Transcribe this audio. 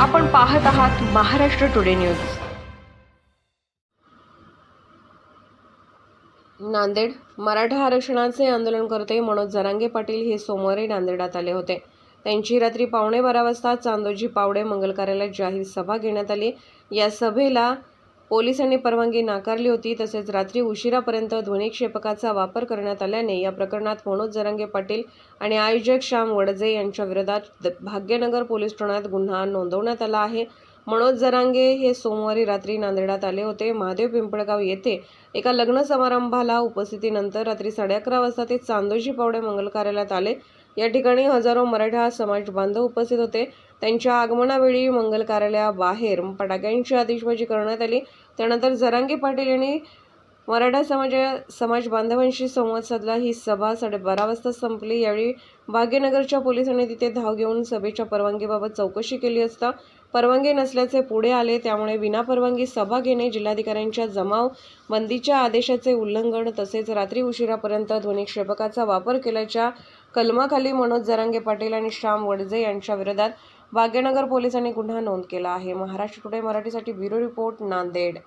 आपण पाहत आहात महाराष्ट्र टुडे न्यूज. नांदेड मराठा आरक्षणाचे आंदोलनकर्ते मनोज जरांगे पाटील हे सोमवारी नांदेडात आले होते. त्यांची रात्री पावणे बारा वाजता चांदोजी पावडे मंगल कार्यालयात जाहीर सभा घेण्यात आली. या सभेला पोलिसांनी परवानगी नाकारली होती तसेच रात्री उशिरापर्यंत ध्वनिक्षेपकाचा वापर करण्यात आल्याने या प्रकरणात मनोज जरांगे पाटील आणि आयोजक श्याम वडजे यांच्या विरोधात द- भाग्यनगर पोलीस ठाण्यात गुन्हा नोंदवण्यात आला आहे. मनोज जरांगे हे सोमवारी रात्री नांदेडात आले होते. महादेव पिंपळगाव येथे एका लग्न समारंभाला उपस्थितीनंतर रात्री साडे अकरा वाजता ते चांदोजी पावडे मंगल कार्यालयात आले. या ठिकाणी हजारो मराठा समाज बांधव उपस्थित होते. त्यांच्या आगमनावेळी मंगल कार्यालयाबाहेर फटाक्यांची आतिषबाजी करण्यात आली. त्यानंतर जरांगे पाटील यांनी मराठा समाज समाज बांधवांशी संवाद साधला. ही सभा साडेबारा वाजता संपली. यावेळी भाग्यनगरच्या पोलिसांनी तिथे धाव घेऊन सभेच्या परवानगीबाबत चौकशी केली असता परवानगी नसल्याचे पुढे आले. त्यामुळे विनापरवानगी सभा घेणे जिल्हाधिकाऱ्यांच्या जमाव बंदीच्या आदेशाचे उल्लंघन तसेच रात्री उशिरापर्यंत ध्वनिक्षेपकाचा वापर केल्याच्या कलमाखाली मनोज जरांगे पाटील आणि श्याम वडजे यांच्या विरोधात भाग्यनगर पोलिसांनी गुन्हा नोंद केला आहे. महाराष्ट्र टुडे मराठीसाठी ब्युरो रिपोर्ट नांदेड.